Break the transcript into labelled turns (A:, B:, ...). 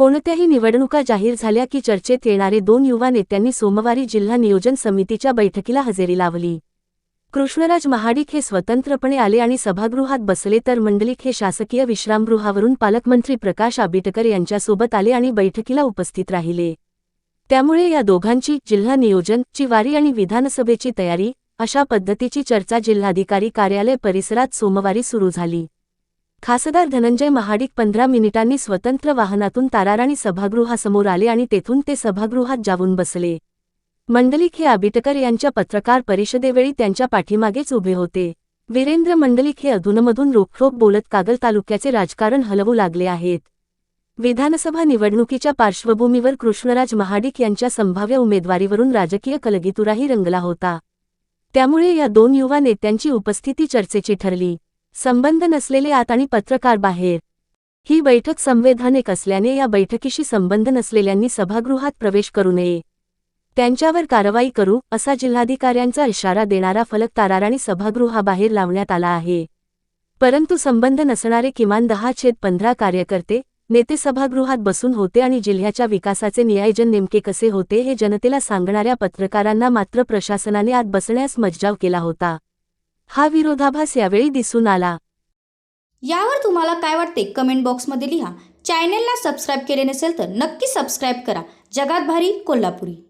A: कोणत्याही निवडणुका जाहीर झाल्या की चर्चेत येणारे दोन युवा नेत्यांनी सोमवारी जिल्हा नियोजन समितीच्या बैठकीला हजेरी लावली. कृष्णराज महाडिक हे स्वतंत्रपणे आले आणि सभागृहात बसले तर मंडलिक हे शासकीय विश्रामगृहावरून पालकमंत्री प्रकाश आंबेडकर यांच्यासोबत आले आणि बैठकीला उपस्थित राहिले. त्यामुळे या दोघांची जिल्हा नियोजन ची वारी आणि विधानसभेची तयारी अशा पद्धतीची चर्चा जिल्हाधिकारी कार्यालय परिसरात सोमवारी सुरू झाली. खासदार धनंजय महाडिक पंधरा मिनिटांनी स्वतंत्र वाहनातून ताराराणी सभागृहासमोर आले आणि तेथून ते सभागृहात जाऊन बसले. मंडलिक हे आबिटकर यांच्या पत्रकार परिषदेवेळी त्यांच्या पाठीमागेच उभे होते. वीरेंद्र मंडलिक हे अधूनमधून रोखरोख बोलत कागल तालुक्याचे राजकारण हलवू लागले आहेत. विधानसभा निवडणुकीच्या पार्श्वभूमीवर कृष्णराज महाडिक यांच्या संभाव्य उमेदवारीवरून राजकीय कलगीतुराही रंगला होता. त्यामुळे या दोन युवा नेत्यांची उपस्थिती चर्चेची ठरली. संबंध नसलेले आत आणि पत्रकार बाहेर. ही बैठक संवैधानिक असल्याने या बैठकीशी संबंध नसलेल्यांनी सभागृहात प्रवेश करू नये. त्यांच्यावर कारवाई करू असा जिल्हाधिकाऱ्यांचा इशारा देणारा फलक ताराराणी सभागृहाबाहेर लावण्यात आला आहे. परंतु संबंध नसणारे किमान दहा छेद पंधरा कार्यकर्ते नेते सभागृहात बसून होते आणि जिल्ह्याच्या विकासाचे नियोजन नेमके कसे होते हे जनतेला सांगणाऱ्या पत्रकारांना मात्र प्रशासनाने आत बसण्यास मज्जाव केला होता. हा विरोधाभास यावेळी दिसून आला.
B: यावर तुम्हाला काय वाटते कमेंट बॉक्समध्ये लिहा. चॅनेलला सबस्क्राईब केले नसेल तर नक्की सबस्क्राईब करा. जगात भारी कोल्हापुरी.